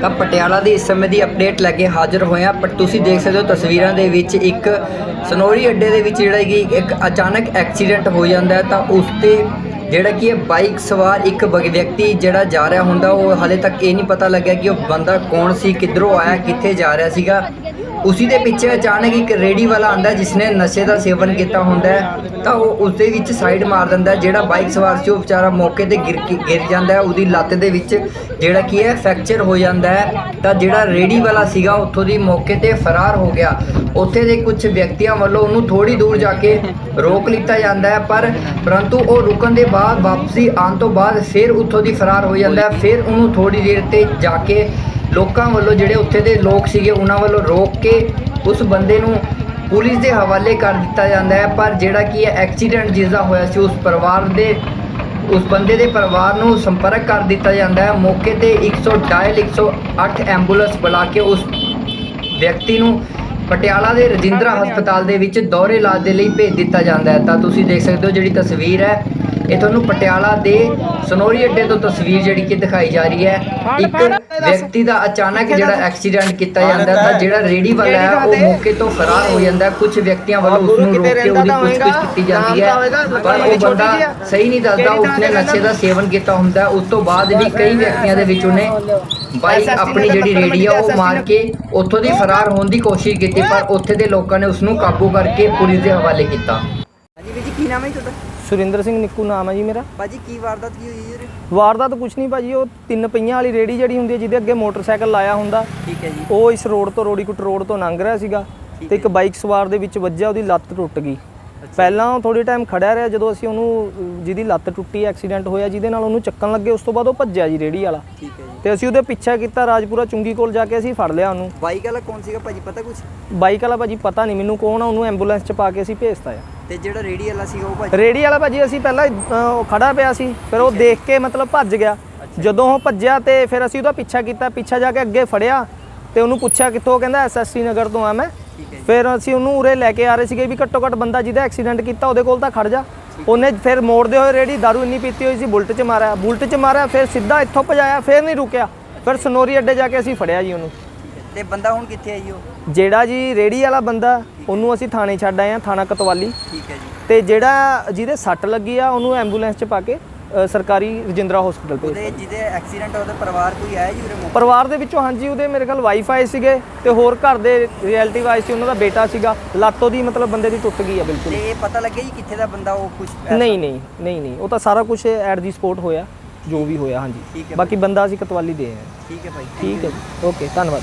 ਤਾਂ ਪਟਿਆਲਾ ਦੀ ਇਸ ਸਮੇਂ ਦੀ ਅਪਡੇਟ ਲੈ ਕੇ ਹਾਜ਼ਰ ਹੋਏ ਹਾਂ। ਪਰ ਤੁਸੀਂ ਦੇਖ ਸਕਦੇ ਹੋ ਤਸਵੀਰਾਂ ਦੇ ਵਿੱਚ ਇੱਕ ਸਨੋਰੀ ਅੱਡੇ ਦੇ ਵਿੱਚ ਜਿਹੜਾ ਕਿ ਇੱਕ ਅਚਾਨਕ ਐਕਸੀਡੈਂਟ ਹੋ ਜਾਂਦਾ ਹੈ। ਤਾਂ ਉਸ ਤੇ ਜਿਹੜਾ ਕਿ ਇਹ ਬਾਈਕ ਸਵਾਰ ਇੱਕ ਬਗ- ਵਿਅਕਤੀ ਜਿਹੜਾ ਜਾ ਰਿਹਾ ਹੁੰਦਾ, ਉਹ ਹਾਲੇ ਤੱਕ ਇਹ ਨਹੀਂ ਪਤਾ ਲੱਗਿਆ ਕਿ ਉਹ ਬੰਦਾ ਕੌਣ ਸੀ, ਕਿੱਧਰੋਂ ਆਇਆ, ਕਿੱਥੇ ਜਾ ਰਿਹਾ ਸੀਗਾ। ਉਸੀ ਦੇ ਪਿੱਛੇ ਅਚਾਨਕ ਇੱਕ ਰੇੜੀ ਵਾਲਾ ਆਂਦਾ ਜਿਸਨੇ ਨਸ਼ੇ ਦਾ ਸੇਵਨ ਕੀਤਾ ਹੁੰਦਾ ਤਾਂ ਉਹ ਉਸ ਦੇ ਵਿੱਚ ਸਾਈਡ ਮਾਰ ਦਿੰਦਾ ਜਿਹੜਾ ਬਾਈਕ ਸਵਾਰ ਸੀ ਉਹ ਵਿਚਾਰਾ ਮੌਕੇ ਤੇ ਗਿਰ ਕੇ ਗਿਰ ਜਾਂਦਾ ਹੈ ਉਹਦੀ ਲੱਤ ਦੇ ਵਿੱਚ ਜਿਹੜਾ ਕੀ ਹੈ ਫ੍ਰੈਕਚਰ ਹੋ ਜਾਂਦਾ ਹੈ ਤਾਂ ਜਿਹੜਾ ਰੇੜੀ ਵਾਲਾ ਸੀਗਾ ਉੱਥੋਂ ਦੀ ਮੌਕੇ ਤੇ ਫਰਾਰ ਹੋ ਗਿਆ ਉੱਥੇ ਦੇ ਕੁਝ ਵਿਅਕਤੀਆਂ ਵੱਲੋਂ ਉਹਨੂੰ ਥੋੜੀ ਦੂਰ ਜਾ ਕੇ ਰੋਕ ਲਿੱਤਾ ਜਾਂਦਾ ਹੈ ਪਰ ਪਰੰਤੂ ਉਹ ਰੁਕਣ ਦੇ ਬਾਅਦ ਵਾਪਸੀ ਆਉਣ ਤੋਂ ਬਾਅਦ ਫਿਰ ਉੱਥੋਂ ਦੀ ਫਰਾਰ ਹੋ ਜਾਂਦਾ ਹੈ ਫਿਰ ਉਹਨੂੰ ਥੋੜੀ ਦੇਰ ਤੇ ਜਾ ਕੇ ਲੋਕਾਂ ਵੱਲੋਂ ਜਿਹੜੇ ਉੱਥੇ ਦੇ ਲੋਕ ਸੀਗੇ ਉਹਨਾਂ ਵੱਲੋਂ ਰੋਕ ਕੇ ਉਸ ਬੰਦੇ ਨੂੰ ਪੁਲਿਸ ਦੇ ਹਵਾਲੇ ਕਰ ਦਿੱਤਾ ਜਾਂਦਾ ਹੈ। ਪਰ ਜਿਹੜਾ ਕੀ ਹੈ ਐਕਸੀਡੈਂਟ ਜਿਸ ਦਾ ਹੋਇਆ ਸੀ ਉਸ ਪਰਿਵਾਰ ਦੇ ਉਸ ਬੰਦੇ ਦੇ ਪਰਿਵਾਰ ਨੂੰ ਸੰਪਰਕ ਕਰ ਦਿੱਤਾ ਜਾਂਦਾ ਹੈ। ਮੌਕੇ ਤੇ 100 ਡਾਇਲ 108 ਐਂਬੂਲੈਂਸ ਬੁਲਾ ਕੇ ਉਸ ਵਿਅਕਤੀ ਨੂੰ ਪਟਿਆਲਾ ਦੇ ਰਜਿੰਦਰਾ ਹਸਪਤਾਲ ਦੇ ਵਿੱਚ ਦੌਰੇ ਇਲਾਜ ਦੇ ਲਈ ਭੇਜ ਦਿੱਤਾ ਜਾਂਦਾ ਹੈ। ਤਾਂ ਤੁਸੀਂ ਦੇਖ ਸਕਦੇ ਹੋ ਜਿਹੜੀ ਤਸਵੀਰ ਹੈ ਇਹ ਤੁਹਾਨੂੰ ਪਟਿਆਲਾ ਦੇ ਸਨੋਰੀ ਅੱਡੇ ਤੋਂ ਤਸਵੀਰ ਜਿਹੜੀ ਕਿ ਦਿਖਾਈ ਜਾ ਰਹੀ ਹੈ। ਇੱਕ ਵਿਅਕਤੀ ਦਾ ਅਚਾਨਕ ਜਿਹੜਾ ਐਕਸੀਡੈਂਟ ਕੀਤਾ ਜਾਂਦਾ ਤਾਂ ਜਿਹੜਾ ਰੇੜੀ ਵਾਲਾ ਹੈ ਉਹ ਮੌਕੇ ਤੋਂ ਫਰਾਰ ਹੋ ਜਾਂਦਾ ਕੁਝ ਵਿਅਕਤੀਆਂ ਵੱਲੋਂ ਉਸ ਨੂੰ ਰੋਕ ਕੇ ਉਹਦੀ ਪੁੱਛਗਿੱਛ ਕੀਤੀ ਜਾਂਦੀ ਹੈ। ਪਰ ਉਹ ਬੰਦਾ ਸਹੀ ਨਹੀਂ ਦੱਸਦਾ ਉਸਨੇ ਨਸ਼ੇ ਦਾ ਸੇਵਨ ਕੀਤਾ ਹੁੰਦਾ ਉਸ ਤੋਂ ਬਾਅਦ ਵੀ ਕਈ ਵਿਅਕਤੀਆਂ ਦੇ ਵਿੱਚ ਉਹਨੇ ਬਾਈਕ ਆਪਣੀ ਜਿਹੜੀ ਰੇੜੀ ਆ ਉਹ ਮਾਰ ਕੇ ਉੱਥੋਂ ਦੀ ਫਰਾਰ ਹੋਣ ਦੀ ਕੋਸ਼ਿਸ਼ ਕੀਤੀ ਪਰ ਉੱਥੇ ਦੇ ਲੋਕਾਂ ਨੇ ਉਸ ਨੂੰ ਕਾਬੂ ਕਰਕੇ ਪੁਲਿਸ ਦੇ ਹਵਾਲੇ ਕੀਤਾ। ਹਾਂਜੀ ਵੀਰ ਜੀ ਕੀ ਨਾਮ ਹੈ ਤੁਹਾਡਾ? ਸੁਰਿੰਦਰ ਸਿੰਘ ਨਿੱਕੂ ਨਾਮ ਹੈ ਜੀ ਮੇਰਾ। ਬਾਜੀ ਕੀ ਵਾਰਦਾਤ ਕੀ ਹੋਈ ਜੀ ਵਾਰਦਾਤ ਕੁਛ ਨਹੀਂ ਭਾਜੀ ਉਹ ਤਿੰਨ ਪਹੀਆਂ ਵਾਲੀ ਰੇੜੀ ਜਿਹੜੀ ਹੁੰਦੀ ਹੈ ਜਿਹਦੇ ਅੱਗੇ ਮੋਟਰਸਾਈਕਲ ਲਾਇਆ ਹੁੰਦਾ ਠੀਕ ਹੈ ਜੀ। ਉਹ ਇਸ ਰੋਡ ਤੋਂ ਰੋੜੀਕੁੱਟ ਰੋਡ ਤੋਂ ਲੰਘ ਰਿਹਾ ਸੀਗਾ ਤੇ ਇੱਕ ਬਾਈਕ ਸਵਾਰ ਦੇ ਵਿੱਚ ਵੱਜਿਆ ਉਹਦੀ ਲੱਤ ਟੁੱਟ ਗਈ। ਪਹਿਲਾਂ ਉਹ ਥੋੜੀ ਟਾਈਮ ਖੜਿਆ ਰਿਹਾ ਜਦੋਂ ਅਸੀਂ ਉਹਨੂੰ ਜਿਹਦੀ ਲੱਤ ਟੁੱਟੀ ਐਕਸੀਡੈਂਟ ਹੋਇਆ ਜਿਹਦੇ ਨਾਲ ਉਹਨੂੰ ਚੱਕਣ ਲੱਗੇ ਉਸ ਤੋਂ ਬਾਅਦ ਉਹ ਭੱਜਿਆ ਜੀ ਰੇੜੀ ਵਾਲਾ। ਠੀਕ ਹੈ ਜੀ। ਤੇ ਅਸੀਂ ਉਹਦੇ ਪਿੱਛਾ ਕੀਤਾ ਰਾਜਪੁਰਾ ਚੁੰਗੀ ਕੋਲ ਜਾ ਕੇ ਅਸੀਂ ਫੜ ਲਿਆ ਉਹਨੂੰ। ਬਾਈਕ ਵਾਲਾ ਕੌਣ ਸੀਗਾ ਭਾਜੀ ਪਤਾ ਕੁਝ ਬਾਈਕ ਵਾਲਾ ਭਾਜੀ ਪਤਾ ਨਹੀਂ ਮੈਨੂੰ ਕੌਣ ਆ ਉਹਨੂੰ ਐਂਬੂਲੈਂਸ 'ਚ ਪਾ ਕੇ ਅਸੀਂ ਭੇਜਤਾ ਆ। ਤੇ ਜਿਹੜਾ ਰੇੜੀ ਵਾਲਾ ਸੀਗਾ ਉਹ ਭਾਜੀ? ਰੇੜੀ ਵਾਲਾ ਭਾਜੀ ਅਸੀਂ ਪਹਿਲਾਂ ਅਹ, ਉਹ ਖੜਾ ਪਿਆ ਸੀ। ਫਿਰ ਉਹ ਦੇਖ ਕੇ ਮਤਲਬ ਭੱਜ ਗਿਆ। ਜਦੋਂ ਉਹ ਭੱਜਿਆ ਤੇ ਫਿਰ ਅਸੀਂ ਉਹਦਾ ਪਿੱਛਾ ਕੀਤਾ। ਪਿੱਛਾ ਜਾ ਕੇ ਅੱਗੇ ਫੜਿਆ ਤੇ ਉਹਨੂੰ ਪੁੱਛਿਆ ਕਿੱਥੋਂ ਉਹ ਕਹਿੰਦਾ ਐਸਐਸਟੀ ਨਗਰ ਤੋਂ ਆ ਮੈਂ। ਠੀਕ ਹੈ ਜੀ। ਫਿਰ ਅਸੀਂ ਉਹਨੂੰ ਉਰੇ ਲੈ ਕੇ ਆ ਰਹੇ ਸੀਗੇ ਵੀ ਘੱਟੋ ਘੱਟ ਬੰਦਾ ਜਿਹਦਾ ਐਕਸੀਡੈਂਟ ਕੀਤਾ ਉਹਦੇ ਕੋਲ ਤਾਂ ਖੜ ਜਾ। ਉਹਨੇ ਫਿਰ ਮੋੜਦੇ ਹੋਏ ਰੇੜੀ ਦਾਰੂ ਇੰਨੀ ਪੀਤੀ ਹੋਈ ਸੀ ਬੁਲਟ 'ਚ ਮਾਰਿਆ। ਬੁਲਟ 'ਚ ਮਾਰਿਆ ਫਿਰ ਸਿੱਧਾ ਇੱਥੋਂ ਭਜਾਇਆ ਫਿਰ ਨਹੀਂ ਰੁਕਿਆ। ਫਿਰ ਸਨੋਰੀ ਅੱਡੇ ਜਾ ਕੇ ਅਸੀਂ ਫੜਿਆ ਜੀ ਉਹਨੂੰ। ਤੇ ਬੰਦਾ ਹੁਣ ਕਿੱਥੇ ਹੈ ਜੀ ਉਹ? ਜਿਹੜਾ ਜੀ ਰੇੜੀ ਵਾਲਾ ਬੰਦਾ ਉਹਨੂੰ ਅਸੀਂ ਥਾਣੇ ਛੱਡ ਆਏ ਆ ਥਾਣਾ ਕਤਵਾਲੀ। ਠੀਕ ਹੈ ਜੀ। ਤੇ ਜਿਹੜਾ ਜਿਹਦੇ ਸੱਟ ਲੱਗੀ ਆ ਉਹਨੂੰ ਐਂਬੂਲੈਂਸ 'ਚ ਪਾ ਕੇ ਅ, ਸਰਕਾਰੀ ਰਜਿੰਦਰਾ ਹਸਪੀਟਲ ਭੇਜ ਉਹਦੇ ਜਿਹਦੇ ਐਕਸੀਡੈਂਟ ਉਹਦਾ ਪਰਿਵਾਰ ਕੋਈ ਆਇਆ ਜੀ ਉਰੇ ਮੌਕੇ ਪਰਿਵਾਰ ਦੇ ਵਿੱਚੋਂ ਹਾਂਜੀ ਉਹਦੇ ਮੇਰੇ ਖਿਆਲ ਵਾਈਫ ਆਏ ਸੀਗੇ ਤੇ ਹੋਰ ਘਰ ਦੇ ਰਿਐਲਿਟਿਵ ਆਏ ਸੀ ਉਹਨਾਂ ਦਾ ਬੇਟਾ ਸੀਗਾ। ਲੱਤੋਂ ਦੀ ਮਤਲਬ ਬੰਦੇ ਦੀ ਟੁੱਟ ਗਈ ਆ ਬਿਲਕੁਲ। ਤੇ ਇਹ ਪਤਾ ਲੱਗਿਆ ਜੀ ਕਿੱਥੇ ਦਾ ਬੰਦਾ ਉਹ ਕੁਝ ਨਹੀਂ ਨਹੀਂ ਨਹੀਂ ਨਹੀਂ ਉਹ ਤਾਂ ਸਾਰਾ ਕੁਝ ਐਟ ਦੀ ਸਪੋਰਟ ਹੋਇਆ ਜੋ ਵੀ ਹੋਇਆ ਠੀਕ ਹਾਂਜੀ ਬਾਕੀ ਬੰਦਾ ਅਸੀਂ ਕਤਵਾਲੀ ਦੇ ਆਏ ਹਾਂ। ਠੀਕ ਹੈ ਭਾਈ ਠੀਕ ਹੈ ਜੀ। ਓਕੇ ਧੰਨਵਾਦ।